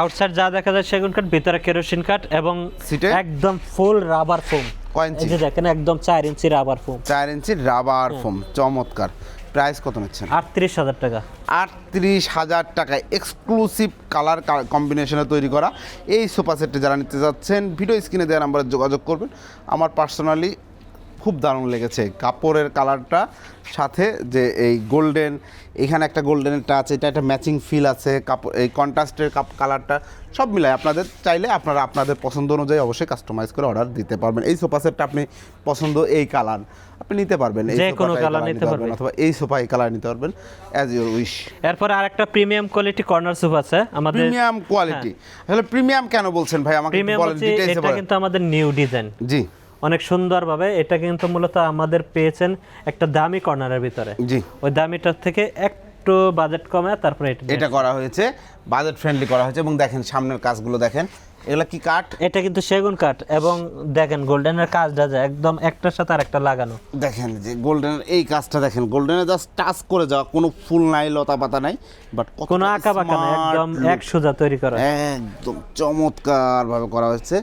S1: আউটসাইড যা দেখা যায় সেগুন কাঠ ভিতরে কেরোসিন কাঠ এবং
S2: সিটে?
S1: একদম ফুল রাবার ফোম
S2: কয় ইঞ্চি?
S1: দেখেন একদম চার ইঞ্চি রাবার ফোম
S2: চার ইঞ্চি রাবার ফোম চমৎকার। প্রাইস কত নিচ্ছেন?
S1: আটত্রিশ হাজার টাকা।
S2: আটত্রিশ হাজার টাকায় এক্সক্লুসিভ কালার কম্বিনেশনে তৈরি করা। এই সোফা সেটটি যারা নিতে যাচ্ছেন ভিডিও স্ক্রিনে দেওয়া নাম্বারে যোগাযোগ করবেন। আমার পার্সোনালি খুব দারুণ লেগেছে। কাপড়ের কালারটা সাথে যে এই গোল্ডেন এখানে একটা গোল্ডেনের টাচ এটা একটা ম্যাচিং ফিল আছে কাপড় এই কন্ট্রাস্টের কাপ কালারটা সব মিলায়। আপনাদের চাইলে আপনারা আপনাদের পছন্দ অনুযায়ী অবশ্যই কাস্টমাইজ করে অর্ডার দিতে পারবেন। এই সোফা সেটটা আপনি পছন্দ এই কালার আপনি নিতে পারবেন।
S1: যে কোনো colour নিতে পারবেন।
S2: অথবা এই সোফা এই কালার নিতে পারবেন অ্যাজ ইউর উইশ
S1: এরপর আরেকটা প্রিমিয়াম কোয়ালিটি কর্নার সুপ আছে। আমাদের
S2: প্রিমিয়াম কোয়ালিটি আসলে প্রিমিয়াম কেন বলছেন ভাই? আমাকে বলেন ডিটেইলসে
S1: এটা কিন্তু আমাদের নিউ ডিজাইন
S2: জি।
S1: অনেক সুন্দরভাবে এটা কিন্তু মূলত আমাদের পেয়েছেন একটা দামি কর্নারের ভিতরে।
S2: জি।
S1: ওই দামিটার থেকে একটু একটু বাজেট কমে তারপরে এটা
S2: এটা করা হয়েছে বাজেট ফ্রেন্ডলি করা হয়েছে এবং দেখেন সামনের কাজগুলো দেখেন। এগুলো কি কাঠ?
S1: এটা কিন্তু সেগুন কাঠ এবং দেখেন গোল্ডেনের কাজটা যে একদম একটার সাথে আরেকটা লাগানো।
S2: দেখেন যে গোল্ডেনের এই কাজটা দেখেন গোল্ডেনের জাস্ট টাচ করে যাওয়া কোনো ফুল নাই লতা পাতা নাই বাট
S1: কোনো আঁকা বাঁকা না একদম এক সোজা তৈরি করা।
S2: একদম চমৎকার ভাবে করা হয়েছে।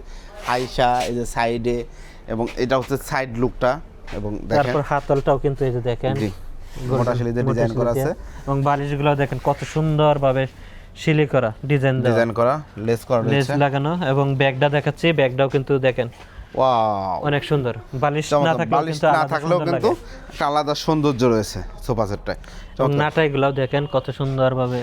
S2: আইসা এই যে সাইডে এবং এটা হচ্ছে সাইড লুকটা এবং দেখেন।
S1: তারপর হাতলটাও কিন্তু এই যে দেখেন
S2: জি মোটা শিলিতে ডিজাইন করা আছে।
S1: এবং বালিশগুলো দেখেন কত সুন্দরভাবে শিলি করা ডিজাইন
S2: ডিজাইন করা লেস করা রয়েছে।
S1: লাগানো এবং ব্যাগটা দেখাচ্ছি ব্যাগটাও কিন্তু দেখেন।
S2: ওয়াও
S1: অনেক সুন্দর। বালিশ না থাকলেও
S2: বালিশ না থাকলেও কিন্তু আলাদা সৌন্দর্য রয়েছে সোফা সেটটায়
S1: এবং নাটাইগুলোও দেখেন কত সুন্দরভাবে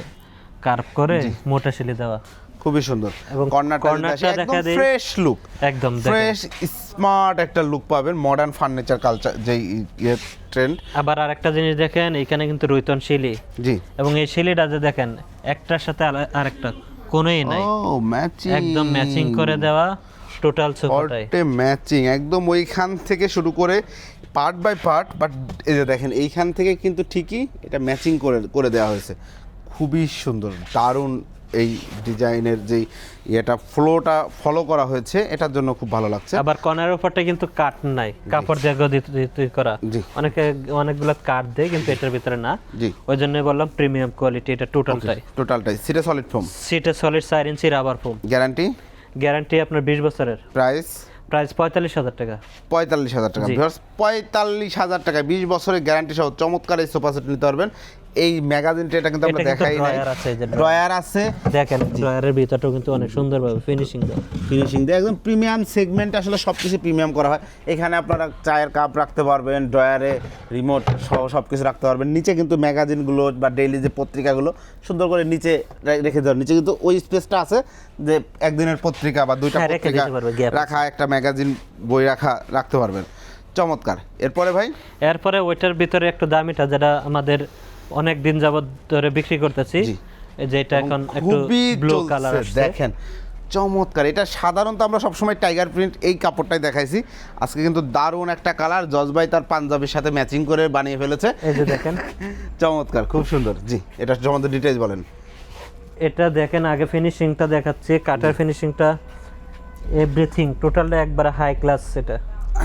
S1: কার্ভ করে মোটা শিলি দেওয়া।
S2: খুবই সুন্দর।
S1: এবং
S2: কর্নারটা
S1: দেই।
S2: ফ্রেশ লুক
S1: একদম
S2: ফ্রেশ স্মার্ট একটা লুক পাবেন মডার্ন ফার্নিচার কালচার যেই ইয়ে ট্রেন্ড
S1: আবার আরেকটা জিনিস দেখেন এখানে কিন্তু রুইতন শিলি।
S2: জি।
S1: এবং এই শিলিটা যে দেখেন একটার সাথে আরেকটা কোনোই নাই।
S2: ও ম্যাচিং
S1: একদম ম্যাচিং করে দেওয়া টোটাল সোফাটাই
S2: ম্যাচিং একদম ওইখান থেকে শুরু করে পার্ট বাই পার্ট বাট এই যে দেখেন এইখান থেকে কিন্তু ঠিকই এটা ম্যাচিং করে করে দেওয়া হয়েছে। খুবই সুন্দর দারুণ এই ডিজাইনের যে এটা ফ্লোটা ফলো করা হয়েছে এটার জন্য খুব ভালো লাগছে।
S1: আবার কর্নার উপরটা কিন্তু কাট নাই কাপড় দিয়ে গদিত দিত করা।
S2: জি।
S1: অনেকে অনেকগুলো কাট দেয় কিন্তু এটার ভিতরে না।
S2: জি।
S1: ওই জন্য বললাম প্রিমিয়াম কোয়ালিটি এটা টোটালটাই
S2: টোটালটাই সিটে সলিড ফোম
S1: সিটে সলিড চার inch rubber foam
S2: guarantee
S1: guarantee আপনার বিশ বছরের।
S2: প্রাইস
S1: প্রাইস পঁয়তাল্লিশ হাজার টাকা।
S2: পঁয়তাল্লিশ হাজার টাকা। ভিউয়ার্স পঁয়তাল্লিশ হাজার টাকা। বিশ বছরের গ্যারান্টি সহ চমৎকার এই সোফা সেট নিতে পারবেন। এই ম্যাগাজিনটা এটা কিন্তু আমরা দেখাই নাই।
S1: ড্রয়ার আছে যে
S2: ড্রয়ার আছে।
S1: দেখেন ড্রয়ারের ভিতরটাও কিন্তু অনেক সুন্দরভাবে ফিনিশিং দেয়।
S2: ফিনিশিং দেয়। একদম প্রিমিয়াম সেগমেন্ট আসলে সব কিছু প্রিমিয়াম করা হয়। এখানে আপনারা চায়ের কাপ রাখতে পারবেন ড্রয়ারে রিমোট সহ সব কিছু রাখতে পারবেন। নিচে কিন্তু ম্যাগাজিনগুলো বা ডেইলি যে পত্রিকাগুলো সুন্দর করে নিচে রেখে দেওয়ার নিচে কিন্তু ওই স্পেসটা আছে যে একদিনের পত্রিকা বা দুইটা
S1: হ্যাঁ, রেখে
S2: পত্রিকা রাখা একটা ম্যাগাজিন বই রাখা রাখতে পারবেন। চমৎকার। এরপরে ভাই?
S1: এরপরে ওইটার ভিতরে একটু দামিটা যেটা আমাদের অনেক দিন যাবত ধরে বিক্রি করতেছি।
S2: জি।
S1: এই যে এটা এখন একটু ব্লু কালার
S2: দেখেন চমৎকার। এটা সাধারণত আমরা সবসময় টাইগার প্রিন্ট এই কাপড়টাই দেখাইছি। আজকে কিন্তু দারুণ একটা কালার জজবাই তার পাঞ্জাবির সাথে ম্যাচিং করে বানিয়ে ফেলেছে।
S1: এই যে দেখেন।
S2: চমৎকার খুব সুন্দর। জি এটা সম্বন্ধে ডিটেইলস বলেন।
S1: এটা দেখেন আগে ফিনিশিংটা দেখাচ্ছি কাটার ফিনিশিংটা এভরিথিং টোটালটা একবারে হাই ক্লাস এটা।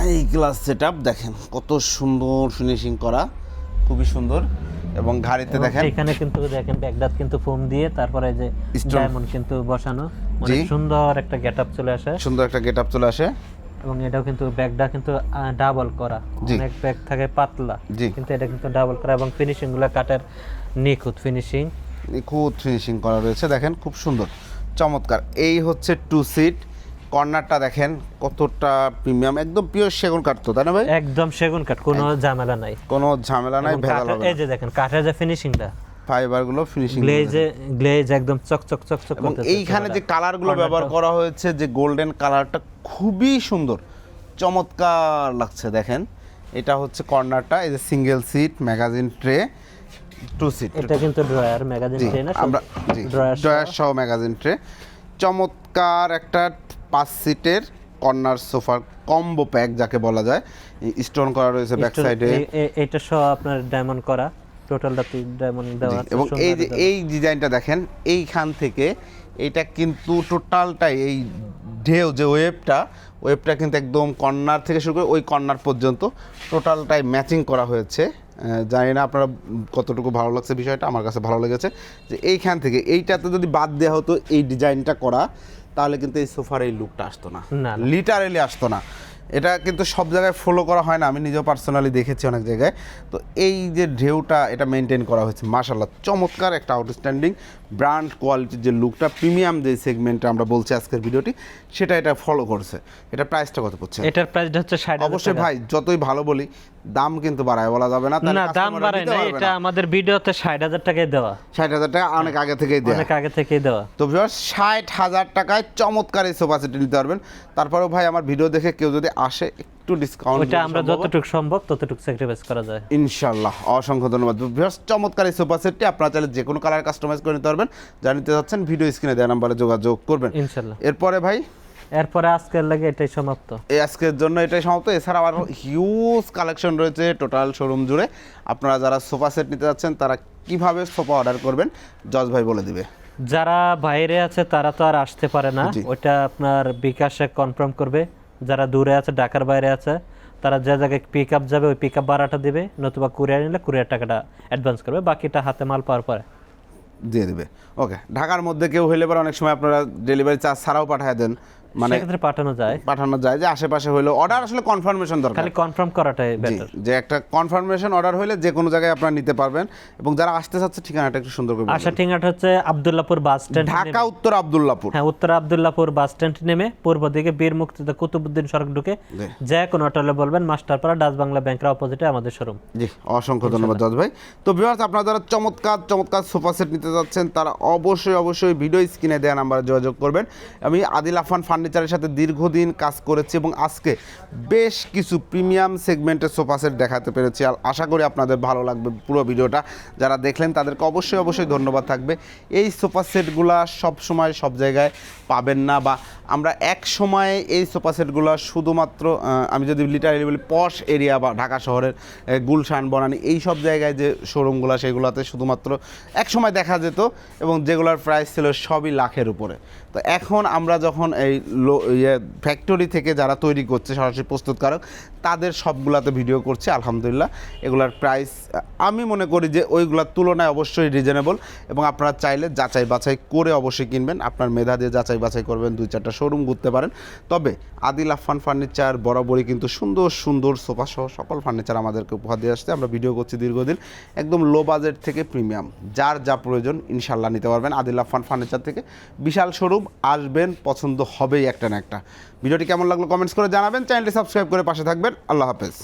S2: এই ক্লাস সেট দেখেন কত সুন্দর ফিনিশিং করা। খুবই সুন্দর এবং ঘাড়িতে দেখেন।
S1: এখানে কিন্তু দেখেন ব্যাগডাত কিন্তু ফোম দিয়ে তারপরে যে ডায়মন্ড কিন্তু বসানো। অনেক সুন্দর একটা গেটআপ চলে আসে।
S2: সুন্দর একটা গেট আপ চলে আসে।
S1: এবং এটাও কিন্তু ব্যাগটা কিন্তু ডাবল করা। অনেক ব্যাগ থাকে পাতলা। কিন্তু এটা কিন্তু ডাবল করা এবং ফিনিশিংগুলো কাটার নিখুঁত ফিনিশিং
S2: নিখুঁত ফিনিশিং করা রয়েছে। দেখেন খুব সুন্দর। চমৎকার। এই হচ্ছে টু সিট কর্নারটা দেখেন কতটা প্রিমিয়াম একদম পিওর সেগুন কাঠ তো তাই না ভাই?
S1: একদম সেগুন কাঠ কোনো ঝামেলা নাই।
S2: কোনো ঝামেলা নাই ভেজাল
S1: এই যে দেখেন কাঠের যে ফিনিশিংটা
S2: ফাইবারগুলো ফিনিশিং
S1: গ্লেজে গ্লেজ একদম চকচক চকচক
S2: এবং
S1: করতেছে
S2: এইখানে যে। কালারগুলো ব্যবহার করা হয়েছে যে গোল্ডেন কালারটা খুবই সুন্দর চমৎকার লাগছে দেখেন। এটা হচ্ছে কর্নারটা এই যে single seat magazine tray two seat
S1: এটা কিন্তু ড্রয়ার ম্যাগাজিন ট্রে না
S2: আমরা
S1: ড্রয়ার
S2: সহ। ম্যাগাজিন ট্রে চমৎকার একটা পাঁচ সিটের কর্নার সোফার কম্বো প্যাক যাকে বলা যায় স্টোন করা রয়েছে ব্যাক সাইডে।
S1: এটা সহ আপনার ডায়মন্ড করা টোটালটা ডায়মন্ড দেওয়া আছে,
S2: এবং এই যে এই ডিজাইনটা দেখেন এইখান থেকে এটা কিন্তু টোটালটাই এই ঢেউ যে ওয়েবটা ওয়েবটা কিন্তু একদম কর্নার থেকে শুরু করে ওই কর্নার পর্যন্ত টোটালটাই ম্যাচিং করা হয়েছে। জানি না আপনারা কতটুকু ভালো লাগছে বিষয়টা আমার কাছে ভালো লেগেছে যে এইখান থেকে এইটাতে যদি বাদ দেওয়া হতো এই ডিজাইনটা করা তাহলে কিন্তু এই সোফার এই লুকটা আসতো না। লিটারেলি আসতো না। এটা কিন্তু সব জায়গায় ফলো করা হয় না আমি নিজেও পার্সোনালি দেখেছি অনেক জায়গায়। তো এই যে ঢেউটা এটা মেনটেন করা হয়েছে। মাশাল্লাহ চমৎকার একটা আউটস্ট্যান্ডিং ব্র্যান্ড কোয়ালিটির যে লুকটা প্রিমিয়াম যে সেগমেন্টটা আমরা বলছি আজকের ভিডিওটি সেটা এটা ফলো করছে। এটা প্রাইসটা কত পড়ছে?
S1: এটার প্রাইসটা হচ্ছে ষাট
S2: অবশ্যই ভাই যতই ভালো বলি দাম কিন্তু বাড়ায় বলা যাবে না।
S1: না দাম বাড়ায় না এটা আমাদের ভিডিওতে ষাট হাজার টাকায় দেওয়া।
S2: ষাট হাজার টাকা অনেক আগে থেকেই দেয়।
S1: অনেক আগে থেকেই দেওয়া।
S2: তো ভিউয়ার্স ষাট হাজার টাকায় চমৎকার এই সোফা সেটটি নিতে পারবেন। তারপরেও ভাই আমার ভিডিও দেখে কেউ যদি আসে একটু ডিসকাউন্ট
S1: ওইটা আমরা যতটুকু সম্ভব ততটুকু স্যাক্রিফাইস করা যায়।
S2: ইনশাল্লাহ অসংখ্য ধন্যবাদ। ভিউয়ার্স চমৎকার এই সোফা সেটটি আপনারা চাইলে যে কোনো কালার কাস্টমাইজ করে নিতে পারবেন। যা নিতে যাচ্ছেন ভিডিও স্ক্রিনে দেওয়া নাম্বারে যোগাযোগ করবেন।
S1: ইনশাল্লাহ।
S2: এরপরে ভাই
S1: এরপরে আজকের লাগে এটাই সমাপ্ত।
S2: এই আজকের জন্য এটাই সমাপ্ত। এছাড়া আবার হিউজ কালেকশন রয়েছে টোটাল শোরুম জুড়ে। আপনারা যারা সোফা সেট নিতে যাচ্ছেন তারা কীভাবে সোফা অর্ডার করবেন জজ ভাই বলে দিবে।
S1: যারা বাইরে আছে তারা তো আর আসতে পারে না। ওটা আপনার বিকাশে কনফার্ম করবে। যারা দূরে আছে ঢাকার বাইরে আছে তারা যে জায়গায় পিক আপ যাবে ওই পিক আপ ভাড়াটা দেবে। নতুবা কুরিয়ার নিলে কুরিয়ার টাকাটা অ্যাডভান্স করবে। বাকিটা হাতে মাল পাওয়ার পরে।
S2: দিয়ে দেবে। ওকে ঢাকার মধ্যে কেউ হইলে পরে অনেক সময় আপনারা ডেলিভারি চার্জ ছাড়াও পাঠিয়ে দেন। মানে
S1: সেক্ষেত্রে পাঠানো যায়।
S2: পাঠানো যায় যে আশেপাশে অর্ডার আসলে কনফার্মেশন দরকার।
S1: খালি কনফার্ম করাটাই বেটার
S2: যে একটা কনফার্মেশন অর্ডার হইলে যে কোনো জায়গায় আপনারা নিতে পারবেন এবং যারা আসতে চাচ্ছে ঠিকানাটা একটু সুন্দর করে।
S1: আশা ঠিকানাটা হচ্ছে আবদুল্লাপুর বাস স্ট্যান্ড
S2: ঢাকা উত্তর আবদুল্লাপুর।
S1: হ্যাঁ উত্তর আবদুল্লাপুর বাস স্ট্যান্ড নেমে পূর্ব দিকে বীর মুক্তিযোদ্ধা সড়ক ঢুকে যে কোনো হোটেলে বলবেন মাস্টারপাড়া ডাচ বাংলা ব্যাংকের অপোজিটে আমাদের শোরুম
S2: জি অসংখ্য ধন্যবাদ জজ ভাই। তো ভিউয়ার্স আপনারা যারা চমৎকার চমৎকার সোফা সেট নিতে যাচ্ছেন তারা অবশ্যই অবশ্যই ভিডিও স্ক্রিনে দেওয়া নাম্বারে যোগাযোগ করবেন। আমি আদিল আফান ফার্নিচারের সাথে দীর্ঘদিন কাজ করেছি এবং আজকে বেশ কিছু প্রিমিয়াম সেগমেন্টের সোফা সেট দেখাতে পেরেছি। আর আশা করি আপনাদের ভালো লাগবে পুরো ভিডিওটা। যারা দেখলেন তাদেরকে অবশ্যই অবশ্যই ধন্যবাদ থাকবে। এই সোফা সেটগুলা সব সময় সব জায়গায় পাবেন না বা আমরা এক সময়ে এই সোফা সেটগুলো শুধুমাত্র আমি যদি লিটারালি বলি পশ এরিয়া বা ঢাকা শহরের গুলশান, বনানি এই সব জায়গায় যে শোরুমগুলো সেগুলোতে শুধুমাত্র এক সময় দেখা যেত এবং যেগুলোর প্রাইস ছিল সবই লাখের উপরে। তো এখন আমরা যখন এই লো ইয়ে ফ্যাক্টরি থেকে যারা তৈরি করছে, সরাসরি প্রস্তুতকারক তাদের সবগুলাতে ভিডিও করছে, আলহামদুলিল্লাহ। এগুলার প্রাইস আমি মনে করি যে ওইগুলার তুলনায় অবশ্যই রিজনেবল এবং আপনারা চাইলে যাচাই বাছাই করে অবশ্যই কিনবেন। আপনার মেধা দিয়ে যাচাই বাছাই করবেন, দুই চারটা শোরুম ঘুরতে পারেন। তবে আদিল আফান ফার্নিচার বরাবরই কিন্তু সুন্দর সুন্দর সোফা সহ সকল ফার্নিচার আমাদেরকে উপহার দিয়ে আসছে। আমরা ভিডিও করছি দীর্ঘদিন একদম লো বাজেট থেকে প্রিমিয়াম যার যা প্রয়োজন ইনশাল্লাহ নিতে পারবেন। আদিল আফান ফার্নিচার থেকে বিশাল শোরুম আসবেন, পছন্দ হবেই একটা না একটা। ভিডিওটি কেমন লাগল কমেন্টস করে জানাবেন। চ্যানেলটি সাবস্ক্রাইব করে পাশে থাকবেন। আল্লাহ হাফেজ।